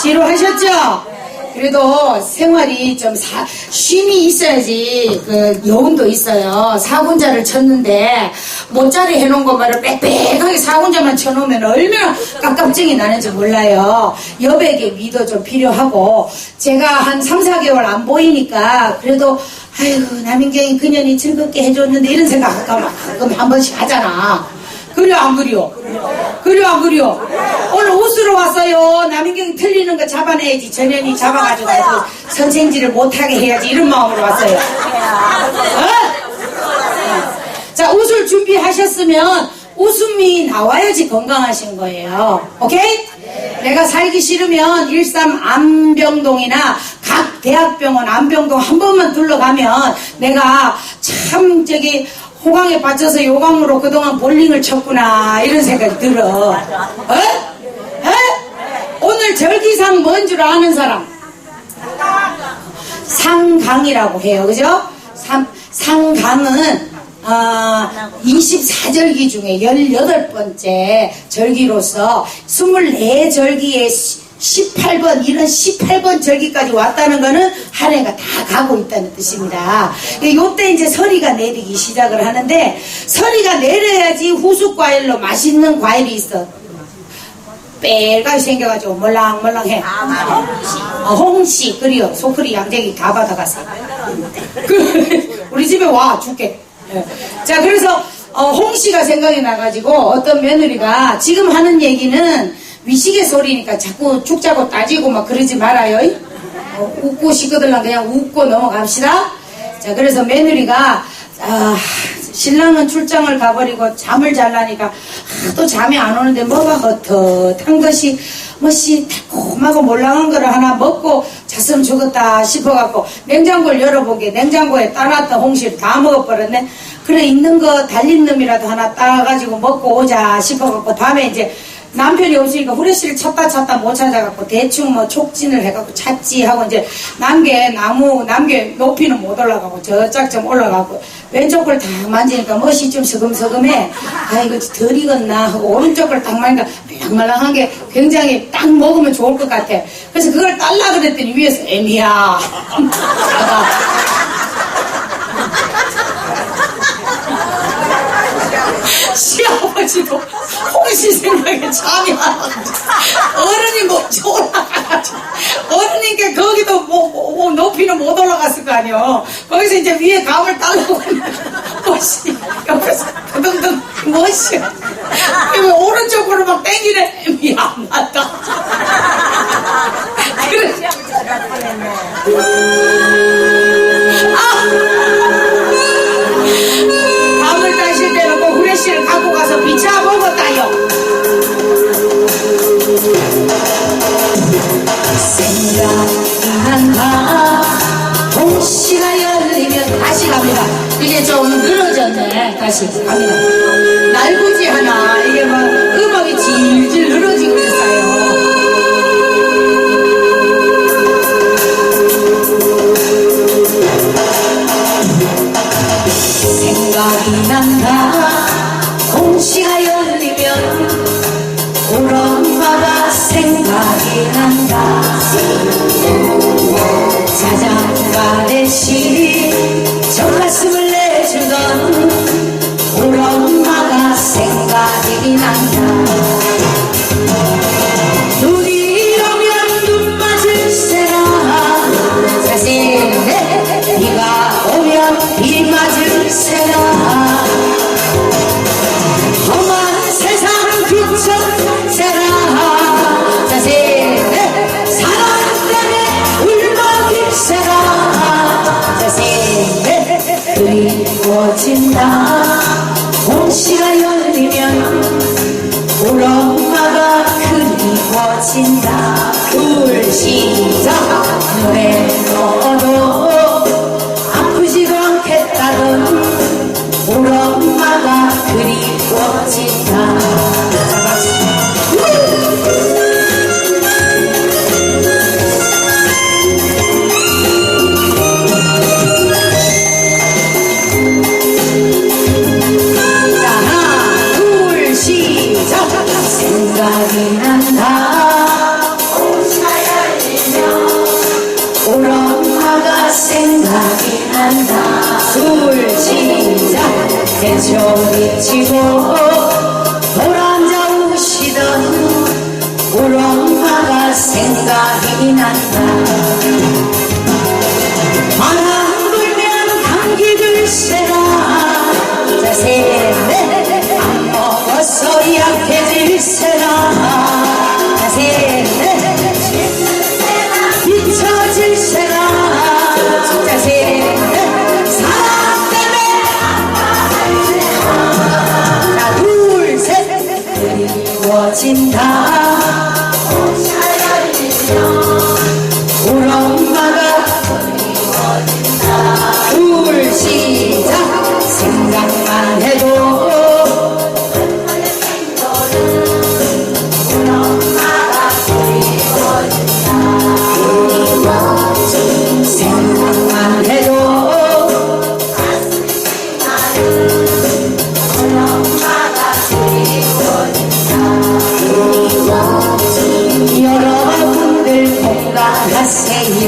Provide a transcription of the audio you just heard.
지루하셨죠? 그래도 생활이 좀 사, 쉼이 있어야지 그 여운도 있어요. 사군자를 쳤는데 모짜리 해놓은 것만을 빽빽하게 사군자만 쳐놓으면 얼마나 깝깝증이 나는지 몰라요. 여백의 위도 좀 필요하고 제가 한 3, 4개월 안 보이니까 그래도 아이고 남인경이 그년이 즐겁게 해줬는데 이런 생각 가끔, 가끔 한 번씩 하잖아. 그려 안 그려? 그려 안 그려? 오늘 웃으러 왔어요. 남인경이 틀리는 거 잡아내야지. 전현이 잡아가지고 선생질을 못하게 해야지. 이런 마음으로 왔어요. 어? 자, 웃을 준비하셨으면 웃음이 나와야지 건강하신 거예요. 오케이? 내가 살기 싫으면 일산 안병동이나 각 대학병원 안병동 한 번만 둘러가면 내가 참 저기 호강에 빠져서 요강으로 그동안 볼링을 쳤구나 이런 생각이 들어. 어? 에? 오늘 절기상 뭔 줄 아는 사람? 상강이라고 해요. 그죠? 상, 상강은 어, 24절기 중에 18번째 절기로서 24절기에 18번 이런 18번 절기까지 왔다는 거는 한 해가 다 가고 있다는 뜻입니다. 요때 이제 서리가 내리기 시작을 하는데 서리가 내려야지 후숙 과일로 맛있는 과일이 있어. 빨갛게 생겨가지고 몰랑몰랑해. 어, 홍시 그리요 소크리 양재기 다 받아갔어. 그, 우리 집에 와 줄게. 예. 자 그래서 어, 홍시가 생각이 나가지고 어떤 며느리가 지금 하는 얘기는 위시계 소리니까 자꾸 죽자고 따지고 막 그러지 말아요. 어, 웃고 싶거들랑 그냥 웃고 넘어갑시다. 자 그래서 며느리가 아, 신랑은 출장을 가버리고 잠을 잘라니까 하도 잠이 안 오는데 뭐가 헛헛한 것이 뭐시 달콤하고 몰랑한 거를 하나 먹고 잤으면 죽었다 싶어갖고 냉장고를 열어보게 냉장고에 따놨던 홍시를 다 먹어버렸네 그래 있는 거 달린 놈이라도 하나 따가지고 먹고 오자 싶어갖고 밤에 이제 남편이 없으니까 후레쉬를 찾다 찾다 못 찾아갖고 대충 뭐 촉진을 해갖고 찾지 하고 이제 남게 나무 남게 높이는 못 올라가고 저짝 좀 올라가고 왼쪽 걸 다 만지니까 멋이 좀 서금서금해. 아 이거 덜 익었나 하고 오른쪽 걸 딱 만지니까 말랑말랑한 게 굉장히 딱 먹으면 좋을 것 같아. 그래서 그걸 딸라 그랬더니 위에서 애미야. 시아버지도 홍시 생각에 잠이 안 와. 어른이 뭐지 올라가가지고. 어른이니까 거기도 뭐, 뭐, 뭐 높이는 못 올라갔을 거 아니요. 거기서 이제 위에 감을 달라고 뭐시 옆에서 그등등 뭐시 이거 오른쪽으로 막 땡기네. 미안하다. 그래 다시 갑니다. 날구지 하나 이게 막 음악이 질질 늘어지고 있어요. 생각이 난다 그리워진다 둘 시작. 노래 너도 아프지도 않겠다던 우리 엄마가 그리워진다 난다. 숨을 쉬자 대초리치고 돌아앉아 우시던 엄마가 생각이 난다. 바람 불면 감기 들세라. 자셋넷 안 먹어서 약해질세라. 잊혀질세 그리 여러분들 공감하세요